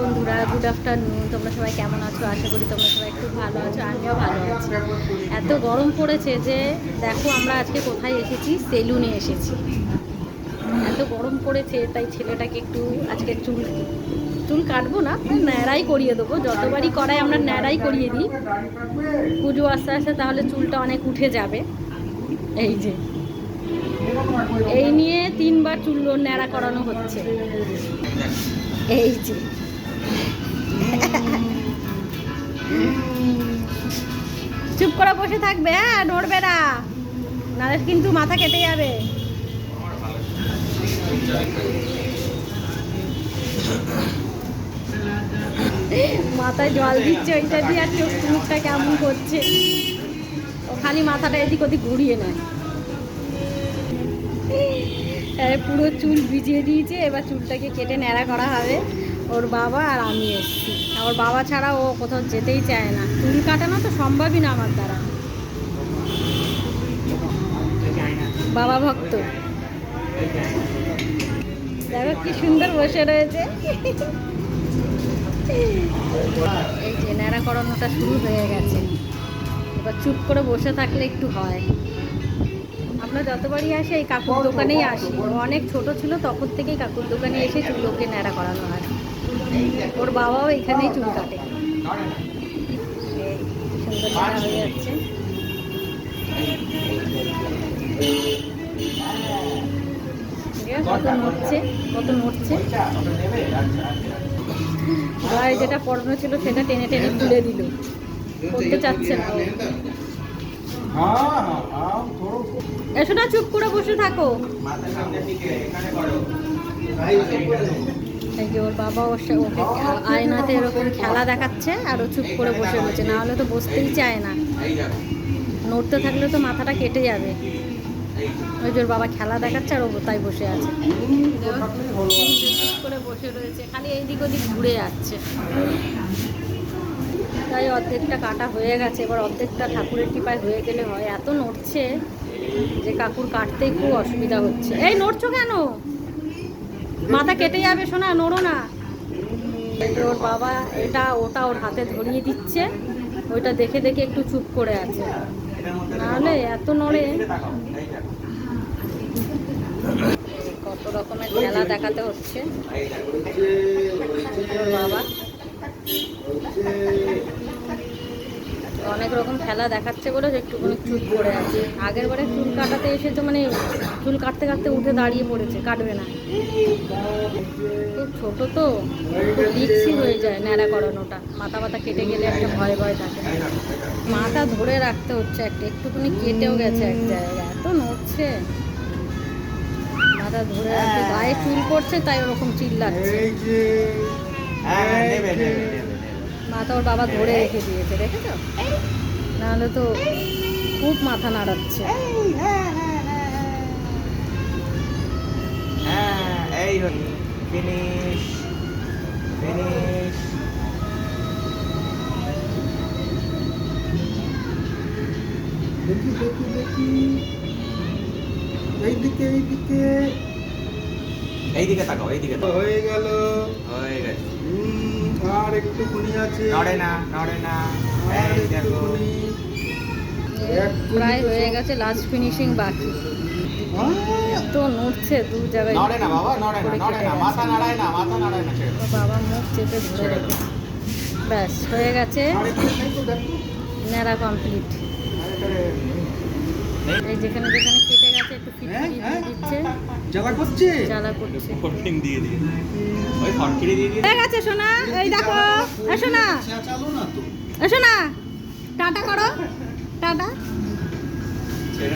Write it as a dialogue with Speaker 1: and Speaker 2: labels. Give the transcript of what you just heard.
Speaker 1: বন্ধুরা good afternoon তোমরা সবাই কেমন আছো? আশা করি তোমরা সবাই খুব ভালো আছো, আমিও ভালো আছি। এত গরম পড়েছে যে, দেখো আমরা আজকে কোথায় এসেছি? সেলুনে এসেছি। এত গরম পড়েছে, তাই ছেলেটাকে একটু আজকে চুল চুল কাটবো না, ন্যাড়াই করিয়ে দেবো। যতবারই করাই আমরা ন্যাড়াই করিয়ে দিই। পুজো আস্তে আস্তে তাহলে চুলটা অনেক উঠে যাবে। এই যে। এই নিয়ে তিনবার চুল ন্যাড়া করানো হচ্ছে। এই যে। চুপ করে বসে থাকবে হ্যাঁ নড়বে না। নাহলে কিন্তু মাথা কেটে যাবে। মাথায় জল দিচ্ছে, ওইটা দিয়ে আর চোখ মুখটা কেমন করছে। ও খালি মাথাটা এদিক ওদিক ঘুরিয়ে নেয়। পুরো চুল ভিজিয়ে দিয়েছে, এবার চুলটাকে কেটে ন্যাড়া করা হবে। ওর বাবা আর আমি এসেছি। ওর বাবা ছাড়া ও কোথাও যেতেই চায় না। চুল কাটানো তো সম্ভবই না আমার দ্বারা। বাবা ভক্ত। দেখো কি সুন্দর বসে রয়েছে। এই যে ন্যাড়া করানোটা শুরু হয়ে গেছে। এবার চুপ করে বসে থাকলে একটু হয়। আমরা যতবারই আসি এই কাকুর দোকানেই আসি। ও অনেক ছোট ছিল তখন থেকেই কাকুর দোকানে এসে চুল ওকে ন্যাড়া করানো হয়। ওর বাবাও এখানেই চুল কাটে। সুন্দর হয়ে যাচ্ছে কত নড়ছে। কত নড়ছে যেটা পড়ানো ছিল সেটা টেনে টেনে তুলে দিল। করতে চাচ্ছে না। এসো না, চুপ করে বসে থাকো। এই যে ওর বাবা ওর ওকে আয়নাতে এরকম খেলা দেখাচ্ছে, আর ও চুপ করে বসে রয়েছে। না হলে তো বসতেই চায় না। নড়তে থাকলে তো মাথাটা কেটে যাবে। ওই যে ওর বাবা খেলা দেখাচ্ছে, আর ও তাই বসে আছে। চুপ করে বসে রয়েছে, খালি এইদিক ওদিক ঘুরে যাচ্ছে। তাই অর্ধেকটা কাটা হয়ে গেছে। এবার অর্ধেকটা ঠাকুরের টিপায় হয়ে গেলে হয়। এত নড়ছে যে কাকুর কাটতেই খুব অসুবিধা হচ্ছে। এই নড়ছো কেন? মাথা কেটে যাবে শোনা নড়ো না। ওর বাবা এটা ওটা ওর হাতে ধরিয়ে দিচ্ছে। ওইটা দেখে দেখে একটু চুপ করে আছে। নাহলে এত নড়ে। কত রকমের খেলা দেখাতে হচ্ছে। ওর বাবা। অনেক রকম খেলা দেখাচ্ছে বলে একটুখানি চুল করে আছে। আগের বারে চুল কাটাতে এসে তো মানে চুল কাটতে কাটতে উঠে দাঁড়িয়ে পড়েছে, কাটবে না। খুব ছোট তো খুব হয়ে যায় ন্যাড়া করানোটা। মাথা ব্যথা কেটে গেলে একটা ভয় ভয় থাকে। মাথা ধরে রাখতে হচ্ছে একটা, একটুখানি কেটেও গেছে এক জায়গায়। এত নড়ছে। মাথা ধরে রাখতে, গায়ে চুল পড়ছে, তাই ওরকম চিল্লাচ্ছে।
Speaker 2: হ্যাঁ
Speaker 1: মাথা ওর বাবা ধরে রেখে দিয়েছে দেখেছ? নাহলে তো খুব মাথা নাড়াচ্ছে।
Speaker 2: হ্যাঁ এই ফিনিশ ফিনিশ।
Speaker 3: দেখি দেখি দেখি। এইদিকে এইদিকে।
Speaker 2: এইদিকে তাকাও এইদিকে
Speaker 3: হয়ে গেল।
Speaker 2: হয়ে গেছে।
Speaker 3: হুম, আর একটুখানি আছে।
Speaker 2: নড়ে না নড়ে না। এই দেখো।
Speaker 1: প্রায় হয়ে গেছে লাস্ট ফিনিশিং বাকি।
Speaker 3: আহ,
Speaker 1: তো নড়ছে দু জায়গায়।
Speaker 2: নড়ে না বাবা নড়ে না নড়ে না মাথা নাড়ায় না মাথা নাড়ায় না
Speaker 1: বাবা মুখ চেপে ধরে
Speaker 2: ছেড়ে
Speaker 1: ব্যাস হয়ে গেছে। ন্যাড়া কমপ্লিট। এই যেখানে যেখানে কেটে গেছে একটু ফিটকিরি
Speaker 3: হ্যাঁ।
Speaker 1: দিয়ে দিচ্ছে।
Speaker 3: জ্বালা করছে?
Speaker 1: জ্বালা করছে।
Speaker 2: ফরকিং দিয়ে দিয়ে ওই ফরকিরি দিয়ে দিয়ে
Speaker 1: হয়ে গেছে সোনা। এই দেখো। এসো না
Speaker 3: চালো না তো।
Speaker 1: এসো না টাটা করো। টাটা।